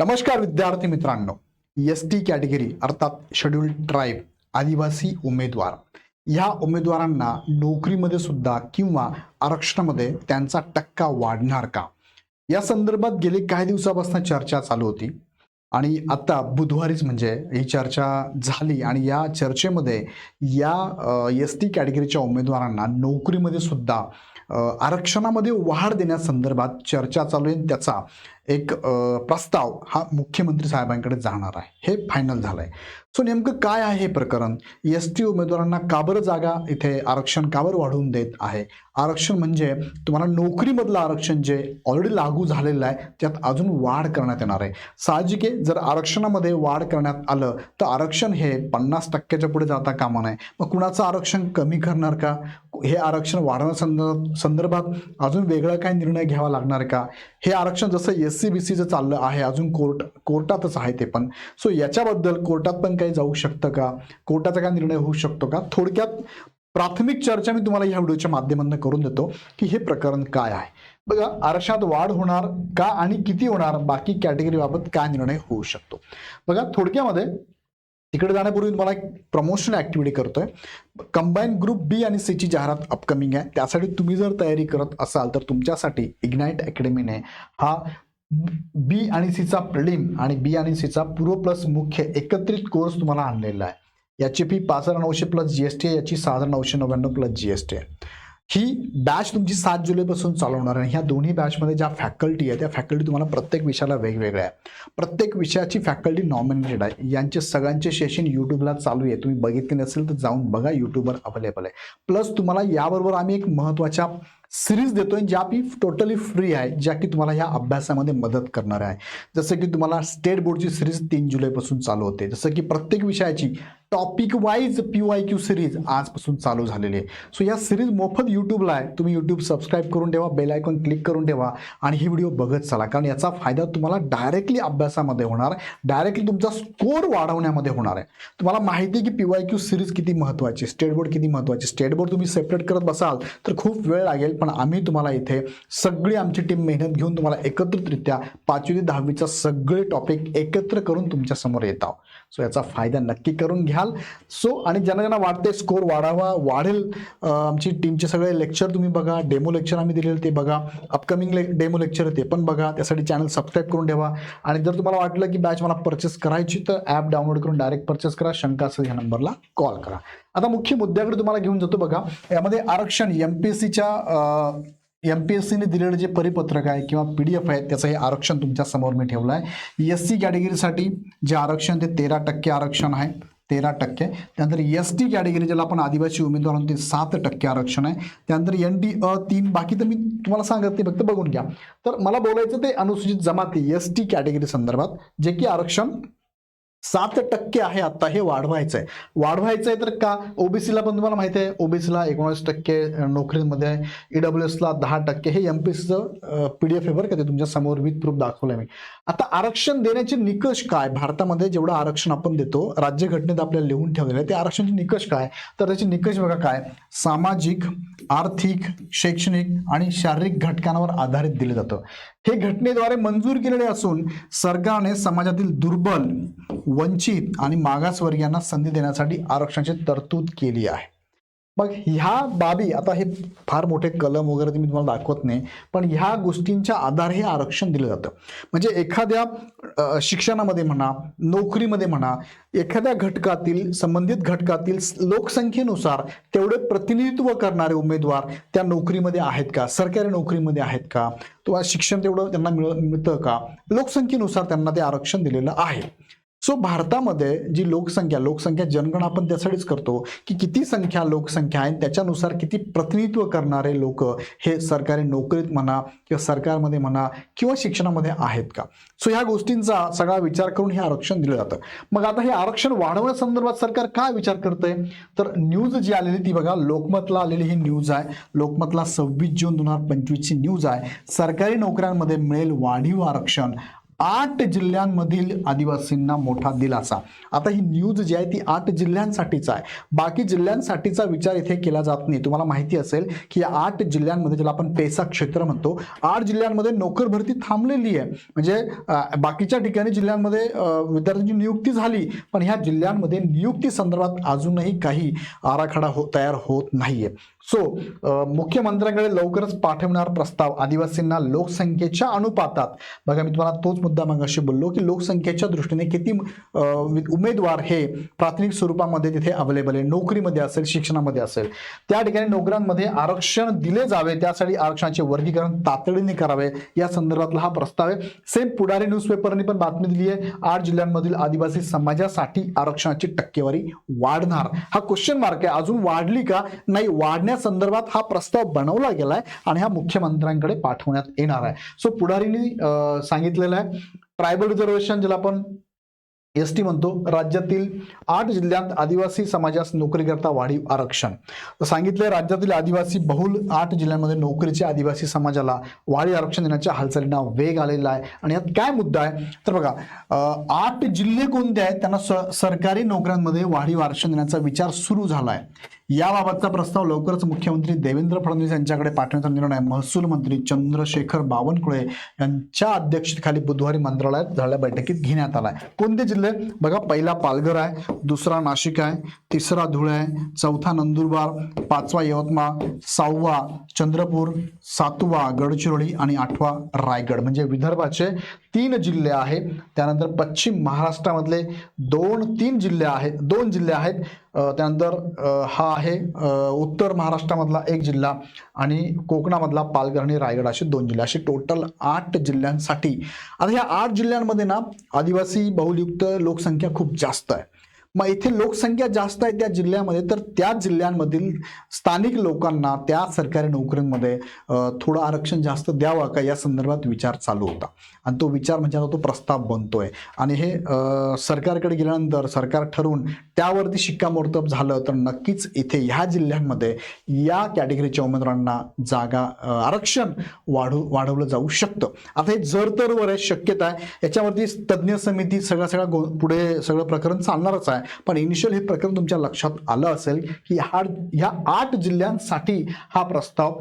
नमस्कार विद्यार्थी मित्रांनो. एस टी कॅटेगरी अर्थात शेड्यूल्ड ट्राईब आदिवासी उमेदवार. ह्या उमेदवारांना नोकरीमध्ये सुद्धा किंवा आरक्षणामध्ये त्यांचा टक्का वाढणार का? या संदर्भात गेले काही दिवसापासून चर्चा चालू होती. आणि आता बुधवारीच म्हणजे ही चर्चा झाली आणि या चर्चेमध्ये या एस टी कॅटेगरीच्या उमेदवारांना नोकरीमध्ये सुद्धा आरक्षणामध्ये वाढ देण्यासंदर्भात चर्चा चालू आहे. त्याचा एक प्रस्ताव हा मुख्यमंत्री साहेबांकडे जाणार आहे. हे फायनल झालं आहे सो नेमकं काय आहे हे प्रकरण? एस टी उमेदवारांना का बरं जागा इथे आरक्षण का बरं वाढवून देत आहे? आरक्षण म्हणजे तुम्हाला नोकरीमधलं आरक्षण जे ऑलरेडी लागू झालेलं आहे त्यात अजून वाढ करण्यात येणार आहे. साहजिक आहे जर आरक्षणामध्ये वाढ करण्यात आलं तर आरक्षण हे पन्नास टक्क्याच्या पुढे जाता कामा नये. मग कुणाचं आरक्षण कमी करणार का? हे आरक्षण वाढवण्यासंदर्भात संदर्भात अजून वेगळा काय निर्णय घ्यावा लागणार का? हे आरक्षण जसं एस सी बी सीचं चाललं आहे अजून कोर्ट कोर्टातच आहे ते पण. सो याच्याबद्दल कोर्टात पण काही जाऊ शकतं का? कोर्टाचा काय निर्णय होऊ शकतो का? थोडक्यात प्राथमिक चर्चा मी तुम्हाला ह्या व्हिडिओच्या माध्यमातून करून देतो की हे प्रकरण काय आहे. बघा आरक्षणात वाढ होणार का आणि किती होणार? बाकी कॅटेगरीबाबत काय निर्णय होऊ शकतो? बघा थोडक्यामध्ये तिकडे जाण्यापूर्वी तुम्हाला एक प्रमोशन ऍक्टिव्हिटी करतोय. कंबाईन ग्रुप बी आणि सी ची जाहिरात अपकमिंग आहे. त्यासाठी तुम्ही जर तयारी करत असाल तर तुमच्यासाठी इग्नाईट अकॅडमीने हा बी आणि सीचा प्रिलिम आणि बी आणि सीचा पूर्व प्लस मुख्य एकत्रित कोर्स तुम्हाला आणलेला आहे. याची फी पाच हजार नऊशे प्लस जी एस टी आहे याची सहा हजार नऊशे नव्याण्णव प्लस जी एस टी आहे. ही बॅच तुमची सात जुलैपासून चालवणार आहे. आणि ह्या दोन्ही बॅचमध्ये ज्या फॅकल्टी आहे त्या फॅकल्टी तुम्हाला प्रत्येक विषयाला वेगवेगळ्या आहे प्रत्येक विषयाची फॅकल्टी नॉमिनेटेड आहे. यांचे सगळ्यांचे सेशन यूट्यूबला चालू आहे. तुम्ही बघितले नसेल तर जाऊन बघा यूट्यूबवर अवेलेबल आहे. प्लस तुम्हाला याबरोबर आम्ही एक महत्त्वाच्या सिरीज देतोय ज्या की टोटली फ्री आहे ज्या की तुम्हाला ह्या अभ्यासामध्ये मदत करणार आहे. जसं की तुम्हाला स्टेट बोर्डची सिरीज तीन जुलैपासून चालू होते. जसं की प्रत्येक विषयाची topic wise P Y Q series आजपासून चालू झालेली आहे. सो या सिरीज मोफत यूट्यूबला आहे. तुम्ही यूट्यूब सबस्क्राईब करून ठेवा बेल आयकॉन क्लिक करून ठेवा आणि ही व्हिडिओ बघत चला. कारण याचा फायदा तुम्हाला डायरेक्टली अभ्यासामध्ये होणार डायरेक्टली तुमचा स्कोर वाढवण्यामध्ये होणार आहे. तुम्हाला माहिती आहे की पी वाय क्यू सिरीज किती महत्त्वाची स्टेट बोर्ड किती महत्त्वाची स्टेट बोर्ड तुम्ही सेपरेट करत बसाल तर खूप वेळ लागेल. पण आम्ही तुम्हाला इथे सगळी आमची टीम मेहनत घेऊन तुम्हाला एकत्रितरित्या पाचवी ते दहावीचा सगळे टॉपिक एकत्र करून तुमच्यासमोर येत आहोत. सो याचा फायदा नक्की करून घ्या. घ्याल सो आणि ज्यांना ज्यांना वाटते स्कोर वाढावा वाढेल आमची टीमचे सगळे लेक्चर तुम्ही बघा डेमो लेक्चर आम्ही दिलेले ते बघा अपकमिंग ले डेमो लेक्चर ते पण बघा त्यासाठी चॅनल सबस्क्राईब करून ठेवा. आणि जर तुम्हाला वाटलं की बॅच मला परचेस करायची तर ॲप डाउनलोड करून डायरेक्ट परचेस करा शंका असेल ह्या नंबरला कॉल करा. आता मुख्य मुद्द्याकडे तुम्हाला घेऊन जातो बघा. यामध्ये आरक्षण एम पी एस सीच्या एम पी एस सीने दिलेलं जे परिपत्रक आहे किंवा पी डी एफ आहे त्याचं हे आरक्षण तुमच्यासमोर मी ठेवलं आहे एस सी कॅटेगरीसाठी जे आरक्षण ते तेरा टक्के आरक्षण आहे. तेरा टक्के. त्यानंतर एस टी कॅटेगरी ज्याला आपण आदिवासी उमेदवार म्हणतो ते सात टक्के आरक्षण आहे. त्यानंतर एन डी अ तीन बाकी तर मी तुम्हाला सांगत नाही फक्त बघून घ्या. तर मला बोलायचं ते अनुसूचित जमाती एस टी कॅटेगरी संदर्भात जे की आरक्षण सात टक्के आहे आता हे वाढवायचं आहे वाढवायचं आहे तर का? ओबीसीला पण तुम्हाला माहिती आहे ओबीसीला एकोणीस टक्के नोकरीमध्ये आहे. ईडब्ल्यू एसला दहा टक्के. हे एम पी सीचं पी डी एफ आहे बरं का ते तुमच्यासमोर विथ प्रूफ दाखवलं मी. आता आरक्षण देण्याचे निकष काय? भारतामध्ये जेवढं आरक्षण आपण देतो राज्यघटनेत आपल्याला लिहून ठेवलेलं आहे ते आरक्षणाचे निकष काय? तर त्याचे निकष बघा काय? सामाजिक आर्थिक शैक्षणिक आणि शारीरिक घटकांवर आधारित दिलं जातं. हे घटनेद्वारे मंजूर केलेले असून सरकारने समाजातील दुर्बल वंचित आणि मागासवर्गीयांना संधी देण्यासाठी आरक्षणाची तरतूद केली आहे. मग ह्या बाबी आता हे फार मोठे कलम वगैरे मी तुम्हाला दाखवत नाही पण ह्या गोष्टींच्या आधारे हे आरक्षण दिलं जातं. म्हणजे एखाद्या शिक्षणामध्ये म्हणा नोकरीमध्ये म्हणा एखाद्या घटकातील संबंधित घटकातील लोकसंख्येनुसार तेवढे प्रतिनिधित्व करणारे उमेदवार त्या नोकरीमध्ये आहेत का? सरकारी नोकरीमध्ये आहेत का? किंवा शिक्षण तेवढं त्यांना मिळ मिळतं का? लोकसंख्येनुसार त्यांना ते आरक्षण दिलेलं आहे. सो भारतामध्ये जी लोकसंख्या लोकसंख्या जनगणना आपण त्यासाठीच करतो की किती संख्या लोकसंख्या आहे त्याच्यानुसार किती प्रतिनिधित्व करणारे लोक हे सरकारी नोकरीत म्हणा किंवा सरकारमध्ये म्हणा किंवा शिक्षणामध्ये आहेत का? सो ह्या गोष्टींचा सगळा विचार करून हे आरक्षण दिलं जातं. मग आता हे आरक्षण वाढवण्यासंदर्भात सरकार काय विचार करतंय? तर न्यूज जी आलेली ती बघा लोकमतला आलेली ही न्यूज आहे. लोकमतला सव्वीस जून दोन हजार पंचवीसची न्यूज आहे. सरकारी नोकऱ्यांमध्ये मिळेल वाढीव आरक्षण. आठ जिल्ह्यांमधील आदिवासींना मोठा दिलासा. आता ही न्यूज जी आहे ती आठ जिल्ह्यांसाठीच आहे. बाकी जिल्ह्यांसाठीचा विचार इथे केला जात नाही. तुम्हाला माहिती असेल की या आठ जिल्ह्यांमध्ये ज्याला आपण पेसा क्षेत्र म्हणतो आठ जिल्ह्यांमध्ये नोकर भरती थांबलेली आहे. म्हणजे बाकीच्या ठिकाणी जिल्ह्यांमध्ये विद्यार्थ्यांची नियुक्ती झाली पण ह्या जिल्ह्यांमध्ये नियुक्ती संदर्भात अजूनही काही आराखडा हो तयार होत नाहीये. सो मुख्यमंत्र्यांकडे लवकरच पाठवणार प्रस्ताव. आदिवासींना लोकसंख्येच्या अनुपातात. बघा मी तुम्हाला तोच मुद्दा मगाशी बोललो की लोकसंख्येच्या दृष्टीने किती उमेदवार हे प्राथमिक स्वरूपामध्ये तिथे अवेलेबल आहे. नोकरीमध्ये असेल शिक्षणामध्ये असेल. त्या ठिकाणी नोकऱ्यांमध्ये आरक्षण दिले जावे त्यासाठी आरक्षणाचे वर्गीकरण तातडीने करावे. या संदर्भातला हा प्रस्ताव आहे. सेम पुढारी न्यूजपेपरने पण बातमी दिली आहे. आठ जिल्ह्यांमधील आदिवासी समाजासाठी आरक्षणाची टक्केवारी वाढणार. हा क्वेश्चन मार्क आहे. अजून वाढली का? नाही वाढण्यासंदर्भात हा प्रस्ताव बनवला गेलाय आणि हा मुख्यमंत्र्यांकडे पाठवण्यात येणार आहे. सो पुढारीने सांगितलेलं आहे ट्रायबल रिझर्वेशन ज्याला आपण एस टी म्हणतो राज्यातील आठ जिल्ह्यात आदिवासी समाजास नोकरीकरता वाढीव आरक्षण. सांगितले राज्यातील आदिवासी बहुल आठ जिल्ह्यांमध्ये नोकरीच्या आदिवासी समाजाला वाढीव आरक्षण देण्याच्या हालचालींना वेग आलेला आहे. आणि यात काय मुद्दा आहे? तर बघा आठ जिल्हे कोणते आहेत? त्यांना सरकारी नोकऱ्यांमध्ये वाढीव आरक्षण देण्याचा विचार सुरू झाला आहे याबाबतचा प्रस्ताव लवकरच मुख्यमंत्री देवेंद्र फडणवीस यांच्याकडे पाठवण्याचा निर्णय महसूल मंत्री चंद्रशेखर बावनकुळे यांच्या अध्यक्षतेखाली बुधवारी मंत्रालयात झालेल्या बैठकीत घेण्यात आला आहे कोणते जिल्हे? बघा पहिला पालघर आहे दुसरा नाशिक आहे तिसरा धुळे आहे चौथा नंदुरबार पाचवा यवतमाळ सहावा चंद्रपूर सातवा गडचिरोली आणि आठवा रायगड. म्हणजे विदर्भाचे तीन जिल्हे आहेत. त्यानंतर पश्चिम महाराष्ट्रामधले दोन तीन जिल्हे आहेत दोन जिल्हे आहेत. त्यानंतर हा आहे उत्तर महाराष्ट्रामधला एक जिल्हा आणि कोकणामधला पालघर आणि रायगड असे दोन जिल्हे. असे टोटल आठ जिल्ह्यांसाठी. आता ह्या आठ जिल्ह्यांमध्ये ना आदिवासी बहुलयुक्त लोकसंख्या खूप जास्त आहे. मग इथे लोकसंख्या जास्त आहे त्या जिल्ह्यामध्ये तर त्या जिल्ह्यांमधील स्थानिक लोकांना त्या सरकारी नोकऱ्यांमध्ये थोडं आरक्षण जास्त द्यावं का? या संदर्भात विचार चालू होता. आणि तो विचार म्हणजे आता तो प्रस्ताव बनतोय. आणि हे सरकारकडे गेल्यानंतर सरकार ठरवून त्यावरती शिक्कामोर्तब झालं तर नक्कीच इथे ह्या जिल्ह्यांमध्ये या कॅटेगरीच्या उमेदवारांना जागा आरक्षण वाढू वाढवलं जाऊ शकतं. आता हे जर तर वर आहे शक्यता आहे. याच्यावरती तज्ज्ञ समिती सगळ्या सगळ्या गो- पुढे सगळं प्रकरण चालणारच आहे. पण इनिशियल हे प्रकरण तुमच्या लक्षात आलं असेल की हा ह्या आठ जिल्ह्यांसाठी हा प्रस्ताव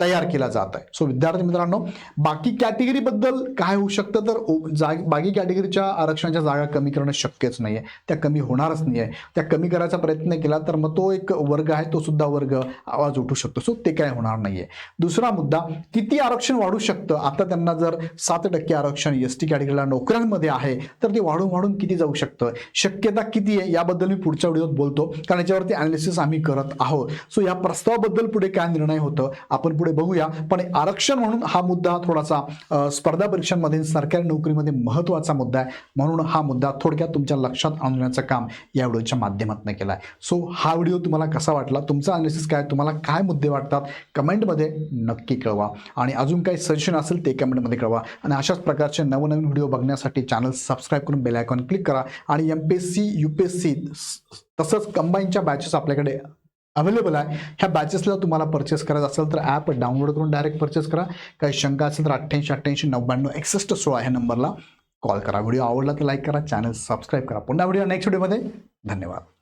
तयार केला जात आहे. सो विद्यार्थी मित्रांनो बाकी कॅटेगरी बद्दल काय होऊ शकतं? तर जाग बाकी कॅटेगरीच्या आरक्षणाच्या जागा कमी करणं शक्यच नाहीये. त्या कमी होणारच नाहीये. त्या कमी करायचा प्रयत्न केला तर मग तो एक वर्ग आहे तो सुद्धा वर्ग आवाज उठू शकतो. सो ते काय होणार नाहीये. दुसरा मुद्दा किती आरक्षण वाढू शकतं? आता त्यांना जर सात टक्के आरक्षण एस टी कॅटेगरीला नोकऱ्यांमध्ये आहे तर ते वाढून वाढून किती जाऊ शकतं? शक्यता किती आहे? याबद्दल मी पुढच्या व्हिडिओत बोलतो. कारण याच्यावरती अनालिसिस आम्ही करत आहोत. सो या प्रस्तावाबद्दल पुढे काय निर्णय होतं? आपण पुढे बघूया. पण आरक्षण म्हणून हा मुद्दा थोडासा स्पर्धा परीक्षांमध्ये सरकारी नोकरीमध्ये महत्त्वाचा मुद्दा आहे. म्हणून हा मुद्दा थोडक्यात तुमच्या लक्षात आणण्याचं काम या व्हिडिओच्या माध्यमातून केलं आहे सो हा व्हिडिओ तुम्हाला कसा वाटला? तुमचा अनालिसिस काय? तुम्हाला काय मुद्दे वाटतात? कमेंटमध्ये नक्की कळवा. आणि अजून काही सजेशन असेल ते कमेंटमध्ये कळवा. आणि अशाच प्रकारचे नवनवीन व्हिडिओ बघण्यासाठी चॅनल सबस्क्राईब करून बेल आयकॉन क्लिक करा. आणि M P S C U P S C तसंच कंबाईनच्या बॅचेस आपल्याकडे अवेलेबल आहे. ह्या बॅचेसला तुम्हाला परचेस करायचं असेल तर ॲप डाउनलोड करून डायरेक्ट परचेस करा. काही शंका असेल तर अठ्ठ्याऐंशी अठ्ठ्याऐंशी नव्याण्णव एकसष्ट सोळा ह्या नंबरला कॉल करा. व्हिडिओ आवडला तर लाईक करा. चॅनल सबस्क्राईब करा. पुन्हा व्हिडिओ नेक्स्ट व्हिडिओमध्ये धन्यवाद.